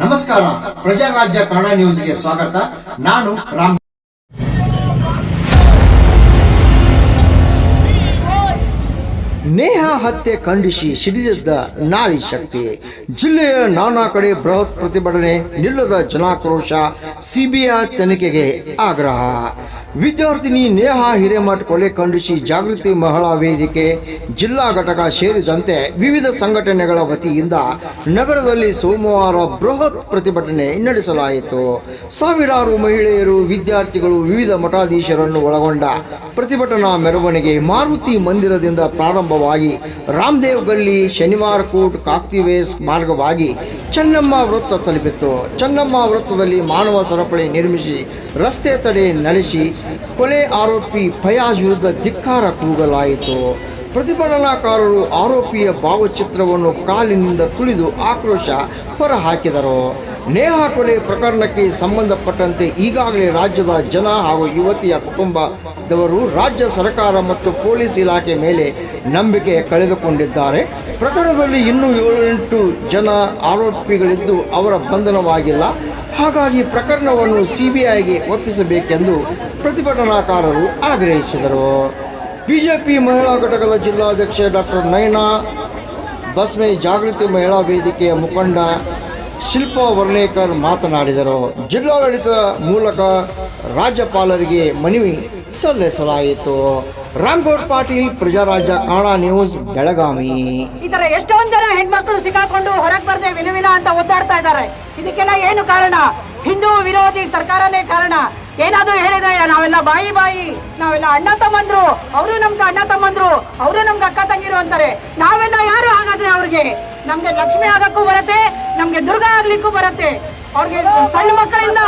ನಮಸ್ಕಾರ. ಪ್ರಜಾರಾಜ್ಯ ಕನ್ನಡ ನ್ಯೂಸ್ಗೆ ಸ್ವಾಗತ. ನಾನು ರಾಮ್. ನೇಹ ಹತ್ಯೆ ಖಂಡಿಸಿ ಸಿಡಿದಿದ್ದ ನಾರಿ ಶಕ್ತಿ. ಜಿಲ್ಲೆಯ ನಾನಾ ಕಡೆ ಬೃಹತ್ ಪ್ರತಿಭಟನೆ, ನಿಲ್ಲದ ಜನಾಕ್ರೋಶ, ಸಿಬಿಐ ತನಿಖೆಗೆ ಆಗ್ರಹ. ವಿದ್ಯಾರ್ಥಿನಿ ನೇಹ ಹಿರೇಮಠ್ ಕೊಲೆ ಖಂಡಿಸಿ ಜಾಗೃತಿ ಮಹಿಳಾ ವೇದಿಕೆ ಜಿಲ್ಲಾ ಘಟಕ ಸೇರಿದಂತೆ ವಿವಿಧ ಸಂಘಟನೆಗಳ ವತಿಯಿಂದ ನಗರದಲ್ಲಿ ಸೋಮವಾರ ಬೃಹತ್ ಪ್ರತಿಭಟನೆ ನಡೆಸಲಾಯಿತು. ಸಾವಿರಾರು ಮಹಿಳೆಯರು, ವಿದ್ಯಾರ್ಥಿಗಳು, ವಿವಿಧ ಮಠಾಧೀಶರನ್ನು ಒಳಗೊಂಡ ಪ್ರತಿಭಟನಾ ಮೆರವಣಿಗೆ ಮಾರುತಿ ಮಂದಿರದಿಂದ ಪ್ರಾರಂಭವಾಗಿ ರಾಮದೇವ್ ಗಲ್ಲಿ ಶನಿವಾರ ಕೋಟ್ ಕಾಕ್ತಿವೇಸ್ ಮಾರ್ಗವಾಗಿ ಚೆನ್ನಮ್ಮ ವೃತ್ತ ತಲುಪಿತ್ತು. ಚೆನ್ನಮ್ಮ ವೃತ್ತದಲ್ಲಿ ಮಾನವ ಸರಪಳಿ ನಿರ್ಮಿಸಿ ರಸ್ತೆ ತಡೆ ನಡೆಸಿ ಕೊಲೆ ಆರೋಪಿ ಫಯಾಜ್ ವಿರುದ್ಧ ಧಿಕ್ಕಾರ ಕೂಗಲಾಯಿತು. ಪ್ರತಿಭಟನಾಕಾರರು ಆರೋಪಿಯ ಭಾವಚಿತ್ರವನ್ನು ಕಾಲಿನಿಂದ ತುಳಿದು ಆಕ್ರೋಶ ಹೊರಹಾಕಿದರು. ನೇಹ ಕೊಲೆ ಪ್ರಕರಣಕ್ಕೆ ಸಂಬಂಧಪಟ್ಟಂತೆ ಈಗಾಗಲೇ ರಾಜ್ಯದ ಜನ ಹಾಗೂ ಯುವತಿಯ ಕುಟುಂಬದವರು ರಾಜ್ಯ ಸರ್ಕಾರ ಮತ್ತು ಪೊಲೀಸ್ ಇಲಾಖೆ ಮೇಲೆ ನಂಬಿಕೆ ಕಳೆದುಕೊಂಡಿದ್ದಾರೆ. ಪ್ರಕರಣದಲ್ಲಿ ಇನ್ನೂ ಏಳೆಂಟು ಜನ ಆರೋಪಿಗಳಿದ್ದು ಅವರ ಬಂಧನವಾಗಿಲ್ಲ. ಹಾಗಾಗಿ ಪ್ರಕರಣವನ್ನು ಸಿಬಿಐಗೆ ಒಪ್ಪಿಸಬೇಕೆಂದು ಪ್ರತಿಭಟನಾಕಾರರು ಆಗ್ರಹಿಸಿದರು. ಬಿಜೆಪಿ ಮಹಿಳಾ ಘಟಕದ ಜಿಲ್ಲಾಧ್ಯಕ್ಷೆ ಡಾಕ್ಟರ್ ನಯನಾ ಬಸ್ಮೆ ಜಾಗೃತಿ ಮಹಿಳಾ ವೇದಿಕೆಯ ಮುಖಂಡ ಶಿಲ್ಪಾ ವರ್ಣೇಕರ್ ಮಾತನಾಡಿದರು. ಜಿಲ್ಲಾಡಳಿತ ಮೂಲಕ ರಾಜ್ಯಪಾಲರಿಗೆ ಮನವಿ ಸಲ್ಲಿಸಲಾಯಿತು. ರಾಮ್ಗೌಡ್ ಪಾಟೀಲ್ ಪ್ರಜಾರಾಜ್ಯ ಕನ್ನಡ ನ್ಯೂಸ್, ಬೆಳಗಾವಿ. ಈ ತರ ಎಷ್ಟೊಂದ್ ಜನ ಹೆಣ್ಮಕ್ಳು ಸಿಕ್ಕಾಕೊಂಡು ಹೊರಗ್ ಬರ್ದೆ ವಿನವಿನ ಅಂತ ಒದ್ದಾಡ್ತಾ ಇದ್ದಾರೆ. ಇದಕ್ಕೆಲ್ಲ ಏನು ಕಾರಣ? ಹಿಂದೂ ವಿರೋಧಿ ಸರ್ಕಾರನೇ ಕಾರಣ? ಏನಾದ್ರೂ ಹೇಳಿದ್ರೆ ನಾವೆಲ್ಲ ಬಾಯಿ ಬಾಯಿ, ನಾವೆಲ್ಲ ಅಣ್ಣ ತಮ್ಮಂದ್ರು, ಅವರು ನಮ್ಗೆ ಅಣ್ಣ ತಮ್ಮಂದ್ರು, ಅವರು ನಮ್ಗೆ ಅಕ್ಕ ತಂಗಿರು ಅಂತಾರೆ. ನಾವೆಲ್ಲ ಯಾರು ಹಾಗಾದ್ರೆ ಅವ್ರಿಗೆ? ನಮ್ಗೆ ಲಕ್ಷ್ಮಿ ಆಗಕ್ಕೂ ಬರುತ್ತೆ, ನಮ್ಗೆ ದುರ್ಗಾ ಆಗ್ಲಿಕ್ಕೂ ಬರುತ್ತೆ. ಅವ್ರಿಗೆ ಸಣ್ಣ ಮಕ್ಕಳಿಂದ.